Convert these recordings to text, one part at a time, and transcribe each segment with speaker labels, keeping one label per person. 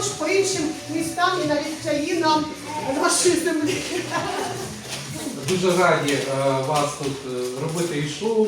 Speaker 1: також по іншим містам і навіть країнам нашої землі.
Speaker 2: Дуже раді е, вас тут е, робити і шоу,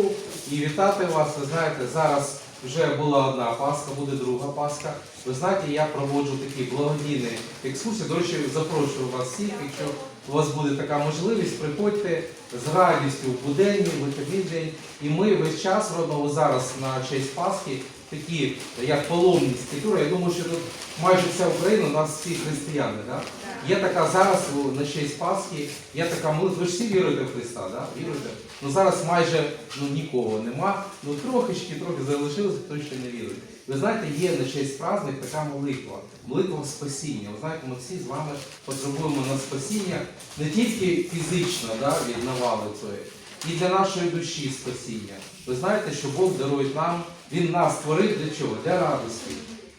Speaker 2: і вітати вас. Ви знаєте, зараз вже була одна Пасха, буде друга Пасха. Ви знаєте, я проводжу такі благодійні екскурсії. До речі, запрошую вас всіх, якщо у вас буде така можливість, приходьте з радістю в буденні, в вихідний день. І ми весь час робимо зараз на честь Пасхи такі, як паломницькі тури. Я думаю, що тут майже вся Україна, у нас всі християни. Да? Є така зараз на честь Пасхи, є така молитва. Ви ж всі віруєте в Христа, да? віруєте? Ну зараз майже ну, нікого нема. Ну трошечки трохи залишилося, хто ще не вірить. Ви знаєте, є на честь праздник така молитва, молитва спасіння. Ви знаєте, ми всі з вами потребуємо на спасіння не тільки фізично да, від навали цієї, і для нашої душі спасіння. Ви знаєте, що Бог дарує нам, Він нас створив для чого? Для радості,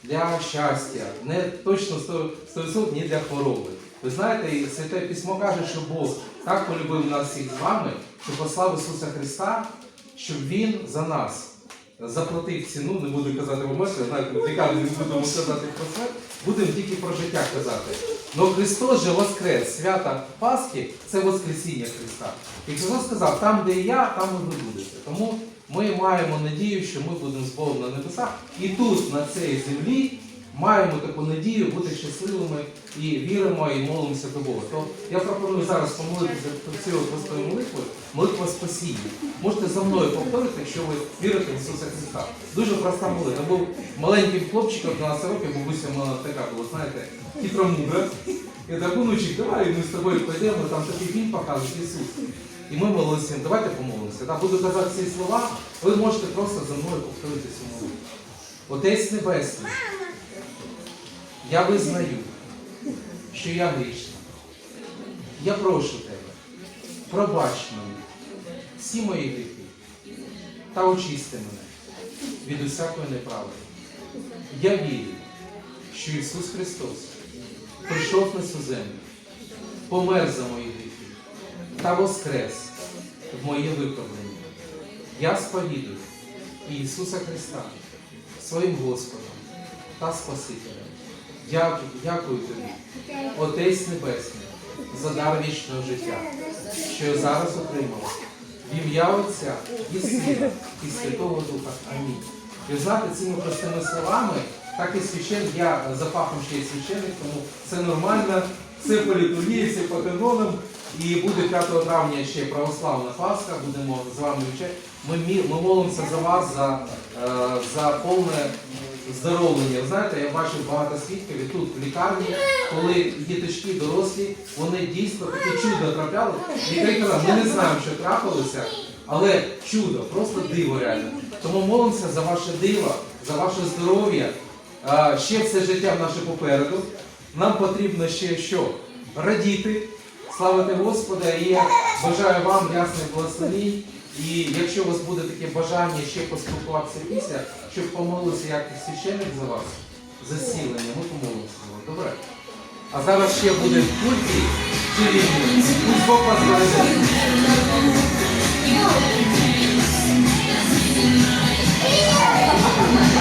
Speaker 2: для щастя, не точно 100%, 100% для хвороби. Ви знаєте, і Святе Письмо каже, що Бог так полюбив нас всіх з вами, що послав Ісуса Христа, щоб Він за нас заплатив ціну, не буду казати в я в лікарні не будемо казати про це, будемо тільки про життя казати. Но Христос же воскрес, свята Пасхи це Воскресіння Христа. І Христос сказав, там, де я, там і ви будете. Тому ми маємо надію, що ми будемо з Богом на небесах. І тут, на цій землі, маємо таку надію бути щасливими і віримо і молимося до Бога. То я пропоную зараз помолитися про цією простою молитвою, молитва спасіння. Можете за мною повторити, якщо ви вірите в Ісуса Христа. Дуже проста молитва. Був маленьким хлопчиком 12 років, бабуся мене така була, знаєте, хитромудра. Я так, внучик, давай ми з тобою пойдемо, там такий фільм показує Ісус. І ми молилися, давайте помолимося. Так, буду казати ці слова, ви можете просто за мною повторити цю молитву. Отець Небесний, я визнаю, що я грішна. Я прошу тебе, пробач мені всі мої гріхи та очисти мене від усякої неправди. Я вірю, що Ісус Христос прийшов на цю землю, помер за мої гріхи та воскрес в моє виправлення. Я сповідую Ісуса Христа своїм Господом та Спасителем. Дякую, дякую тобі, Отець Небесний, за дар вічного життя, що я зараз отримав. В ім'я Отця і Сина, і Святого Духа. Амінь. І знати цими простими словами, так і священник, я за фахом ще й священник, тому це нормально, це по літургії, це по канонам. І буде 5 травня ще православна Пасха, будемо з вами вчати. Ми, ми молимося за вас, за, е, за повне здоровлення. Знаєте, я бачив багато свідків і тут в лікарні, коли діточки дорослі, вони дійсно таке чудо трапляли. Лікарі казали, ми не знаємо, що трапилося, але чудо, просто диво реально. Тому молимося за ваше диво, за ваше здоров'я. Ще все життя наше попереду. Нам потрібно ще що? Радіти, славити Господа. І я бажаю вам ясних благословінь. І якщо у вас буде таке бажання ще поспілкуватися після, щоб помолилися як священник за вас, за зцілення, ми помолимося за вас. Добре? А зараз ще буде в культі чарівні. Пусть Бог вас береже.